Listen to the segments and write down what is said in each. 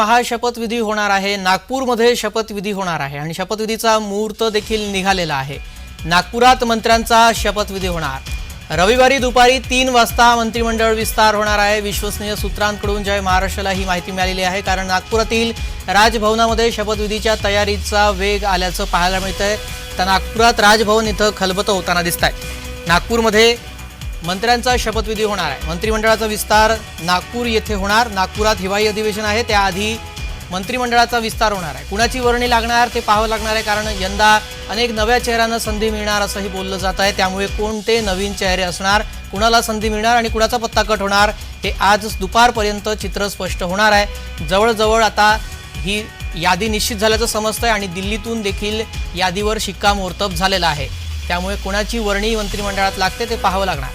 हा शपथविधी होणार आहे. नागपूरमध्ये शपथविधी होणार आहे आणि शपथविधीचा मुहूर्त देखील निघालेला आहे. नागपुरात मंत्र्यांचा शपथविधी होणार. रविवारी दुपारी तीन वाजता मंत्रिमंडळ विस्तार होणार आहे. विश्वसनीय सूत्रांकडून जय महाराष्ट्राला ही माहिती मिळालेली आहे. कारण नागपुरातील राजभवनामध्ये शपथविधीच्या तयारीचा वेग आल्याचं पाहायला मिळतंय. तर नागपुरात राजभवन इथं खलबतं होताना दिसत आहे नागपूरमध्ये मंत्र्यांचा शपथविधी होणार आहे. मंत्रिमंडळाचा विस्तार नागपूर येथे होणार. नागपुरात हिवाळी अधिवेशन आहे. त्याआधी मंत्रिमंडळाचा विस्तार होणार आहे. कुणाची वर्णी लागणार ते पाहावं लागणार आहे. कारण यंदा अनेक नव्या चेहऱ्यांना संधी मिळणार असंही बोललं जात आहे. त्यामुळे कोणते नवीन चेहरे असणार कुणाला संधी मिळणार आणि कुणाचा पत्ता कट होणार हे आज दुपारपर्यंत चित्र स्पष्ट होणार आहे. जवळजवळ आता ही यादी निश्चित झाल्याचं समजतं आहे आणि दिल्लीतून देखील यादीवर शिक्कामोर्तब झालेला आहे. त्यामुळे कुणाची वर्णी मंत्रिमंडळात लागते ते पाहावं लागणार.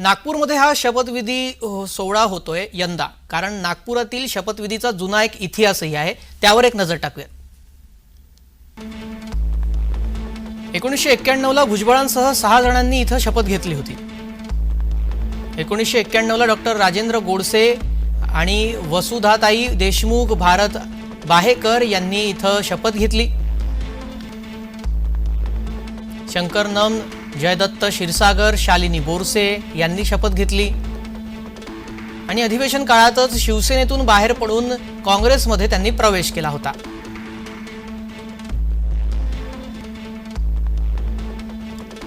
नागपूरमध्ये हा शपथविधी सोहळा होतोय यंदा. कारण नागपुरातील शपथविधीचा जुना एक इतिहासही आहे. त्यावर एक नजर टाकूया एकोणीसशे एक्क्याण्णवला भुजबळांसह सहा जणांनी इथं शपथ घेतली होती. एकोणीसशे एक्क्याण्णवला डॉक्टर राजेंद्र गोडसे आणि वसुधाताई देशमुख भारत बाहेकर यांनी इथं शपथ घेतली. शंकर नम जयदत्त क्षीरसागर शालिनी बोरसे यांनी शपथ घेतली. आणि अधिवेशन काळातच शिवसेनेतून बाहेर पडून काँग्रेसमध्ये त्यांनी प्रवेश केला होता.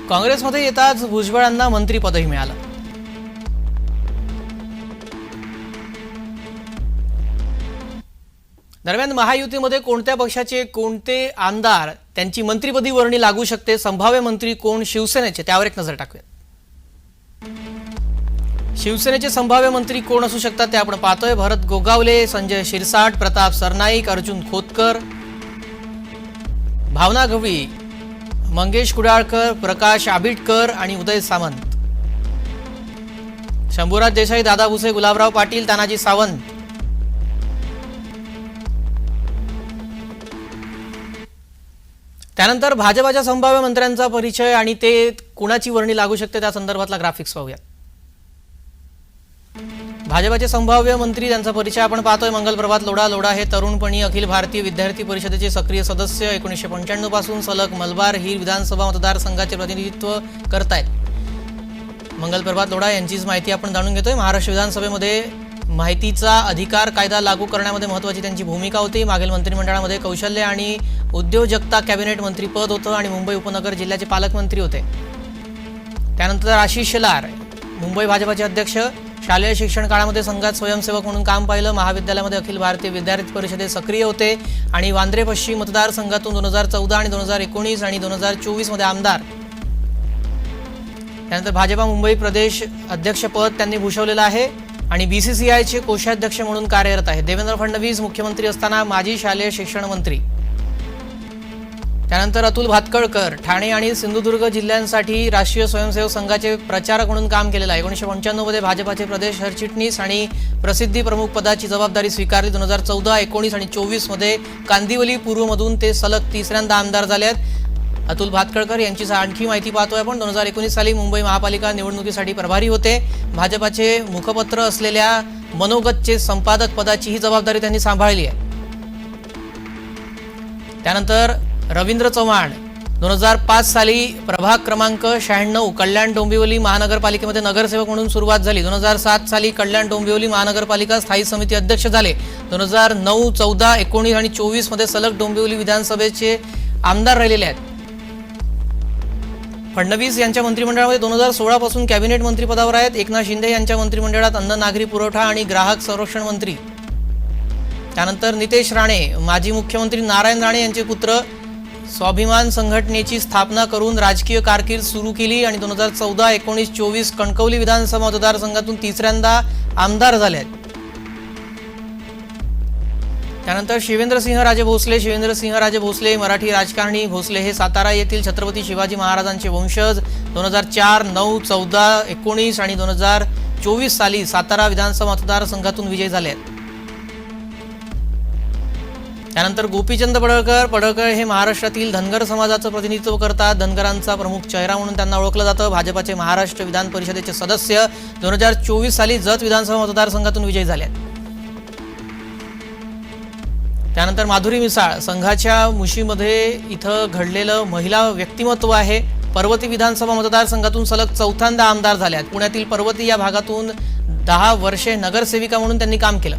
काँग्रेसमध्ये येताच भुजबळांना मंत्रीपदही मिळालं. दरम्यान महायुतीमध्ये कोणत्या पक्षाचे कोणते आमदार त्यांची मंत्रीपदी वर्णी लागू शकते संभाव्य मंत्री कोण शिवसेनेचे त्यावर एक नजर टाकूया शिवसेनेचे संभाव्य मंत्री कोण असू शकतात ते आपण पाहतोय. भरत गोगावले संजय शिरसाट प्रताप सरनाईक अर्जुन खोतकर. भावना गवळी मंगेश कुडाळकर प्रकाश आबिटकर आणि उदय सामंत. शंभूराज देसाई दादा भुसे गुलाबराव पाटील तानाजी सावंत. त्यानंतर भाजपाच्या संभाव्य मंत्र्यांचा परिचय आणि ते कुणाची वर्णी लागू शकते त्या संदर्भातला ग्राफिक्स पाहूया. भाजपाचे संभाव्य मंत्री त्यांचा परिचय आपण पाहतोय. मंगल प्रभात लोढा लोढा हे तरुणपणी अखिल भारतीय विद्यार्थी परिषदेचे सक्रिय सदस्य. एकोणीसशे पंच्याण्णवपासून सलग मलबार ही विधानसभा मतदारसंघाचे प्रतिनिधित्व करतायत. मंगल प्रभात लोढा यांचीच माहिती आपण जाणून घेतोय. महाराष्ट्र विधानसभेमध्ये माहितीचा अधिकार कायदा लागू करण्यामध्ये महत्वाची त्यांची भूमिका होती. मागील मंत्रिमंडळामध्ये कौशल्य आणि उद्योजकता कॅबिनेट मंत्रीपद होतं आणि मुंबई उपनगर जिल्ह्याचे पालकमंत्री होते. त्यानंतर आशिष शेलार मुंबई भाजपाचे अध्यक्ष शालेय शिक्षण काळामध्ये संघात स्वयंसेवक म्हणून काम पाहिलं महाविद्यालयामध्ये अखिल भारतीय विद्यार्थी परिषदेत सक्रिय होते आणि वांद्रे पश्चिम मतदारसंघातून दोन हजार चौदा आणि दोन हजार एकोणीस आणि दोन हजार चोवीसमध्ये आमदार. त्यानंतर भाजपा मुंबई प्रदेश अध्यक्षपद त्यांनी भूषवलेलं आहे. आणि बीसीसीआयचे कोषाध्यक्ष म्हणून कार्यरत आहेत. देवेंद्र फडणवीस मुख्यमंत्री असताना माजी शालेय शिक्षण मंत्री. त्यानंतर अतुल भातकळकर ठाणे आणि सिंधुदुर्ग जिल्ह्यांसाठी राष्ट्रीय स्वयंसेवक संघाचे प्रचारक म्हणून काम केलेलं आहे. एकोणीसशे पंच्याण्णवमध्ये भाजपाचे प्रदेश सरचिटणीस आणि प्रसिद्धी प्रमुख पदाची जबाबदारी स्वीकारली. दोन हजार चौदा एकोणीस आणि चोवीसमध्ये कांदिवली पूर्वमधून ते सलग तिसऱ्यांदा आमदार झाले आहेत. अतुल भातकळकर यांची आणखी माहिती पाहतोय आपण. दोन हजार एकोणीस साली मुंबई महापालिका निवडणुकीसाठी प्रभारी होते. भाजपाचे मुखपत्र असलेल्या मनोगतचे संपादक पदाची ही जबाबदारी त्यांनी सांभाळली आहे. त्यानंतर रवींद्र चव्हाण दोन हजार पाच साली प्रभाग क्रमांक शहाण्णव कल्याण डोंबिवली महानगरपालिकेमध्ये नगरसेवक म्हणून सुरुवात झाली. दोन हजार सात साली कल्याण डोंबिवली महानगरपालिका स्थायी समिती अध्यक्ष झाले. दोन हजार नऊ चौदा एकोणीस आणि चोवीसमध्ये सलग डोंबिवली विधानसभेचे आमदार राहिलेले आहेत. फडणवीस यांच्या मंत्रिमंडळामध्ये दोन हजार सोळा पासून कॅबिनेट मंत्रीपदावर आहेत. एकनाथ शिंदे यांच्या मंत्रिमंडळात अन्न नागरी पुरवठा आणि ग्राहक संरक्षण मंत्री. त्यानंतर नितेश राणे माजी मुख्यमंत्री नारायण राणे यांचे पुत्र. स्वाभिमान संघटनेची स्थापना करून राजकीय कारकीर्द सुरू केली आणि दोन हजार चौदा एकोणीस चोवीस कणकवली विधानसभा मतदारसंघातून तिसऱ्यांदा आमदार झाले आहेत. त्यानंतर शिवेंद्रसिंह राजे भोसले शिवेंद्रसिंह राजे भोसले मराठी राजकारणी भोसले हे सातारा येथील छत्रपती शिवाजी महाराजांचे वंशज. दोन हजार चार नऊ चौदा एकोणीस आणि दोन हजार चोवीस साली सातारा विधानसभा मतदारसंघातून विजयी झाले आहेत. त्यानंतर गोपीचंद पडळकर पडळकर हे महाराष्ट्रातील धनगर समाजाचं प्रतिनिधित्व करतात. धनगरांचा प्रमुख चेहरा म्हणून त्यांना ओळखलं जातं. भाजपाचे महाराष्ट्र विधान परिषदेचे सदस्य दोन हजार चोवीस साली जत विधानसभा मतदारसंघातून विजयी झाले आहेत. त्यानंतर माधुरी मिसाळ. संघाच्या मुशीमध्ये इथं घडलेलं महिला व्यक्तिमत्व आहे. पर्वती विधानसभा मतदारसंघातून सलग चौथ्यांदा आमदार झाल्या आहेत. पुण्यातील पर्वती या भागातून दहा वर्षे नगरसेविका म्हणून त्यांनी काम केलं.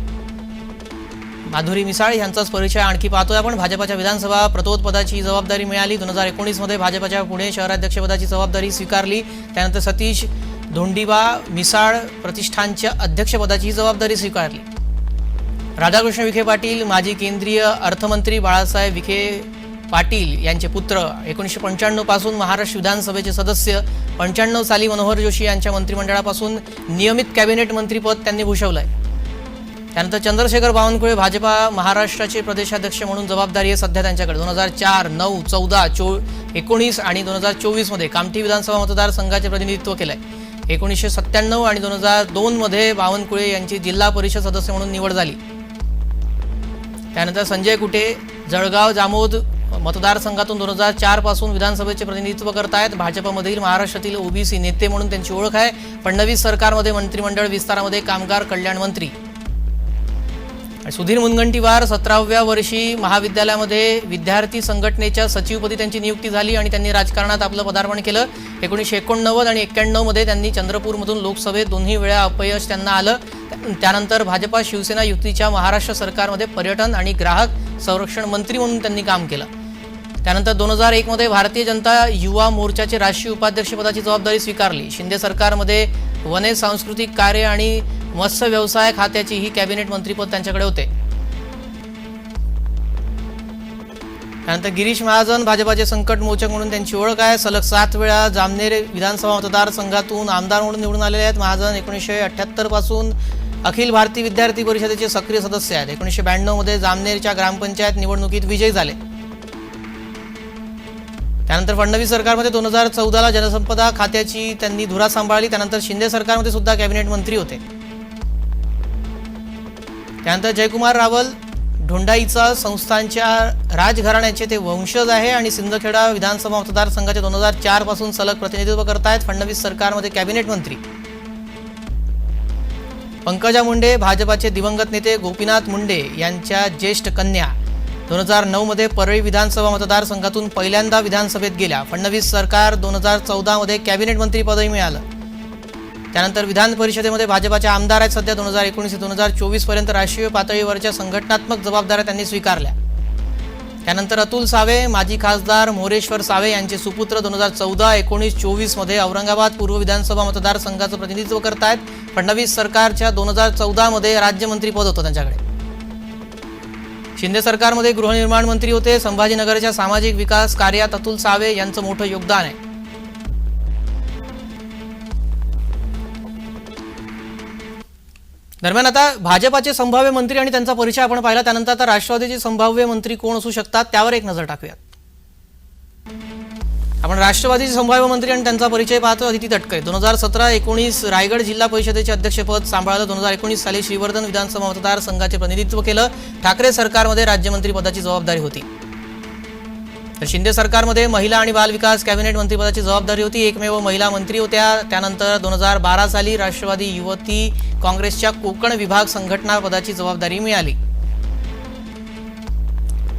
माधुरी मिसाळ यांचाच परिचय आणखी पाहतोय आपण. भाजपाच्या विधानसभा प्रतोद पदाची जबाबदारी मिळाली. दोन हजार एकोणीसमध्ये भाजपाच्या पुणे शहराध्यक्षपदाची जबाबदारी स्वीकारली. त्यानंतर सतीश धोंडीबा मिसाळ प्रतिष्ठानच्या अध्यक्षपदाची जबाबदारी स्वीकारली. राधाकृष्ण विखे पाटील माजी केंद्रीय अर्थमंत्री बाळासाहेब विखे पाटील यांचे पुत्र एकोणीसशे पंच्याण्णवपासून महाराष्ट्र विधानसभेचे सदस्य पंच्याण्णव साली मनोहर जोशी यांच्या मंत्रिमंडळापासून नियमित कॅबिनेट मंत्रीपद त्यांनी भूषवलंय. त्यानंतर चंद्रशेखर बावनकुळे भाजपा महाराष्ट्राचे प्रदेशाध्यक्ष म्हणून जबाबदारी आहे सध्या त्यांच्याकडे. दोन हजार चार नऊ चौदा चो एकोणीस आणि दोन हजार चोवीसमध्ये कामठी विधानसभा मतदारसंघाचे प्रतिनिधित्व केलं आहे एकोणीसशे सत्त्याण्णव आणि दोन हजार दोनमध्ये बावनकुळे यांची जिल्हा परिषद सदस्य म्हणून निवड झाली. त्यानंतर संजय कुटे जळगाव जामोद मतदारसंघातून दोन हजार चारपासून विधानसभेचे प्रतिनिधित्व करत आहेत भाजपमधील महाराष्ट्रातील ओबीसी नेते म्हणून त्यांची ओळख आहे. फडणवीस सरकारमध्ये मंत्रिमंडळ विस्तारामध्ये कामगार कल्याण मंत्री. सुधीर मुनगंटीवार सतराव्या वर्षी महाविद्यालयामध्ये विद्यार्थी संघटनेच्या सचिवपदी त्यांची नियुक्ती झाली आणि त्यांनी राजकारणात आपलं पदार्पण केलं. एकोणीसशे एकोणनव्वद आणि एक्क्याण्णवमध्ये त्यांनी चंद्रपूरमधून लोकसभेत दोन्ही वेळा अपयश त्यांना आलं. त्यानंतर भाजपा शिवसेना युतीच्या महाराष्ट्र सरकारमध्ये पर्यटन आणि ग्राहक संरक्षण मंत्री म्हणून त्यांनी काम केलं. त्यानंतर दोन हजार एकमध्ये भारतीय जनता युवा मोर्चाचे राष्ट्रीय उपाध्यक्षपदाची जबाबदारी स्वीकारली. शिंदे सरकारमध्ये वने सांस्कृतिक कार्य आणि मत्स्य व्यवसाय खात्याची ही कॅबिनेट मंत्रीपद त्यांच्याकडे होते. त्यानंतर गिरीश महाजन भाजपाचे संकट मोचक म्हणून त्यांची ओळख आहे. सलग सात वेळा जामनेर विधानसभा मतदारसंघातून आमदार म्हणून निवडून आलेले आहेत. महाजन एकोणीसशे अठ्ठ्याहत्तरपासून अखिल भारतीय विद्यार्थी परिषदेचे सक्रिय सदस्य आहेत. एकोणीसशे ब्याण्णवमध्ये जामनेरच्या ग्रामपंचायत निवडणुकीत विजयी झाले. त्यानंतर फडणवीस सरकारमध्ये दोन हजार चौदाला जनसंपदा खात्याची त्यांनी धुरा सांभाळली. त्यानंतर शिंदे सरकारमध्ये सुद्धा कॅबिनेट मंत्री होते. त्यानंतर जयकुमार रावल ढोंडाईचा संस्थांच्या राजघराण्याचे ते वंशज आहे आणि सिंदखेडा विधानसभा मतदारसंघाचे दोन हजार चारपासून सलग प्रतिनिधित्व करतायत फडणवीस सरकारमध्ये कॅबिनेट मंत्री. पंकजा मुंडे भाजपाचे दिवंगत नेते गोपीनाथ मुंडे यांच्या ज्येष्ठ कन्या. दोन हजार नऊमध्ये परळी विधानसभा मतदारसंघातून पहिल्यांदा विधानसभेत गेल्या. फडणवीस सरकार दोन हजार चौदामध्ये कॅबिनेट मंत्रीपदही मिळालं. त्यानंतर विधान परिषदेमध्ये भाजपाचे आमदार आहेत सध्या दोन हजार एकोणीस ते दोन हजार चोवीसपर्यंत राष्ट्रीय पातळीवरच्या संघटनात्मक जबाबदाऱ्या त्यांनी स्वीकारल्या. त्यानंतर अतुल सावे माजी खासदार मोरेश्वर सावे यांचे सुपुत्र दोन हजार चौदा एकोणीस चोवीसमध्ये औरंगाबाद पूर्व विधानसभा मतदारसंघाचं प्रतिनिधित्व करतायत. फडणवीस सरकारच्या दोन हजार चौदामध्ये राज्यमंत्रीपद होतं त्यांच्याकडे. शिंदे सरकारमध्ये गृहनिर्माण मंत्री होते. संभाजीनगरच्या सामाजिक विकास कार्यात अतुल सावे यांचं मोठं योगदान आहे. दरम्यान आता भाजपाचे संभाव्य मंत्री आणि त्यांचा परिचय आपण पाहिला. त्यानंतर आता राष्ट्रवादीचे संभाव्य मंत्री कोण असू शकतात त्यावर एक नजर टाकूयात. आपण राष्ट्रवादीचे संभाव्य मंत्री आणि त्यांचा परिचय पाहतो अदिती तटकरे. दोन हजार सतरा एकोणीस रायगड जिल्हा परिषदेचे अध्यक्षपद सांभाळलं. दोन हजार एकोणीस साली श्रीवर्धन विधानसभा मतदारसंघाचे प्रतिनिधित्व केलं. ठाकरे सरकारमध्ये राज्यमंत्री पदाची जबाबदारी होती. तर शिंदे सरकारमध्ये महिला आणि बाल विकास कॅबिनेट मंत्रीपदाची जबाबदारी होती. एकमेव महिला मंत्री होत्या. त्यानंतर दोन हजार बारा साली राष्ट्रवादी युवती काँग्रेसच्या कोकण विभाग संघटना पदाची जबाबदारी मिळाली.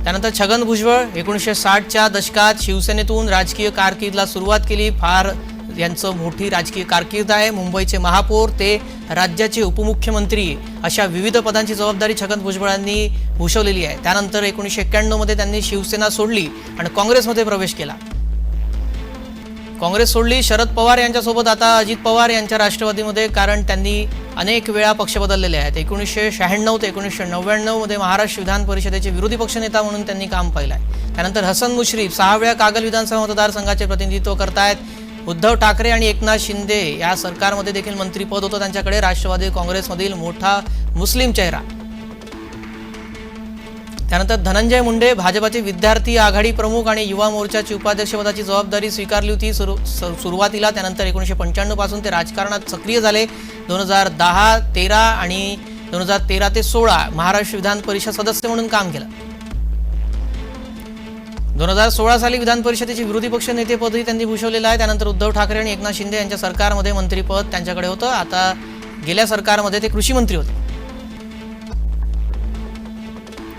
त्यानंतर छगन भुजबळ एकोणीसशे साठच्या दशकात शिवसेनेतून राजकीय कारकीर्दला सुरुवात केली. फार यांचं मोठी राजकीय कारकीर्द आहे. मुंबईचे महापौर ते राज्याचे उपमुख्यमंत्री अशा विविध पदांची जबाबदारी छगन भुजबळांनी भूषवलेली आहे. त्यानंतर एकोणीसशे एक्क्याण्णवमध्ये त्यांनी शिवसेना सोडली आणि काँग्रेसमध्ये प्रवेश केला. काँग्रेस सोडली. शरद पवार यांच्यासोबत आता अजित पवार यांच्या राष्ट्रवादीमध्ये कारण त्यांनी अनेक वेळा पक्ष बदललेले आहेत. एकोणीसशे शहाण्णव ते एकोणीसशे नव्याण्णवमध्ये महाराष्ट्र विधान परिषदेचे विरोधी पक्षनेता म्हणून त्यांनी काम पाहिलं आहे. त्यानंतर हसन मुश्रीफ सहा वेळा कागल विधानसभा मतदारसंघाचे प्रतिनिधित्व करतायत. उद्धव ठाकरे आणि एकनाथ शिंदे या सरकारमध्ये देखील मंत्रीपद होतं. त्यांच्याकडे राष्ट्रवादी काँग्रेसमधील मोठा मुस्लिम चेहरा. त्यानंतर धनंजय मुंडे भाजपाचे विद्यार्थी आघाडी प्रमुख आणि युवा मोर्चाची उपाध्यक्षपदाची जबाबदारी स्वीकारली होती. सुरू सु- सुरुवातीला त्यानंतर एकोणीसशे पंच्याण्णवपासून ते राजकारणात सक्रिय झाले. दोन हजार दहा तेरा आणि दोन हजार तेरा ते सोळा महाराष्ट्र विधान परिषद सदस्य म्हणून काम केलं. दोन हजार सोळा साली विधान परिषदेचे विरोधी पक्ष नेतेपदही त्यांनी भूषवलेलं आहे. त्यानंतर उद्धव ठाकरे आणि एकनाथ शिंदे यांच्या सरकारमध्ये मंत्रीपद त्यांच्याकडे होतं. आता गेल्या सरकारमध्ये ते कृषी मंत्री होते.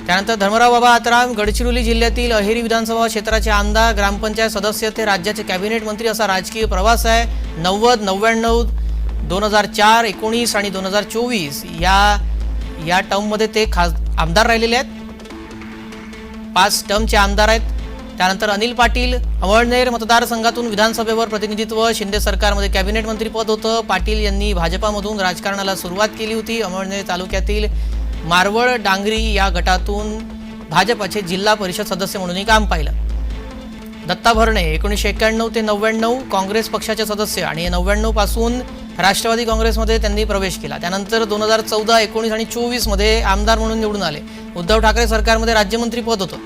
त्यानंतर धर्मराव बाबा आत्राम गडचिरोली जिल्ह्यातील अहेरी विधानसभा क्षेत्राचे आमदार ग्रामपंचायत सदस्य ते राज्याचे कॅबिनेट मंत्री असा राजकीय प्रवास आहे. नव्वद नव्याण्णव दोन हजार चार एकोणीस आणि दोन हजार चोवीस या या टर्ममध्ये ते खास आमदार राहिलेले आहेत. पाच टर्मचे आमदार आहेत. त्यानंतर अनिल पाटील अवळनेर मतदारसंघातून विधानसभेवर प्रतिनिधित्व शिंदे सरकारमध्ये कॅबिनेट मंत्रीपद होतं. पाटील यांनी भाजपामधून राजकारणाला सुरुवात केली होती. अमळनेर तालुक्यातील मारवळ डांगरी या गटातून भाजपाचे जिल्हा परिषद सदस्य म्हणूनही काम पाहिलं. दत्ता भरणे एकोणीसशे एक्क्याण्णव ते नव्याण्णव काँग्रेस पक्षाचे सदस्य आणि नव्याण्णवपासून राष्ट्रवादी काँग्रेसमध्ये त्यांनी प्रवेश केला. त्यानंतर दोन हजार चौदा एकोणीस आणि चोवीसमध्ये आमदार म्हणून निवडून आले. उद्धव ठाकरे सरकारमध्ये राज्यमंत्री पद होतं.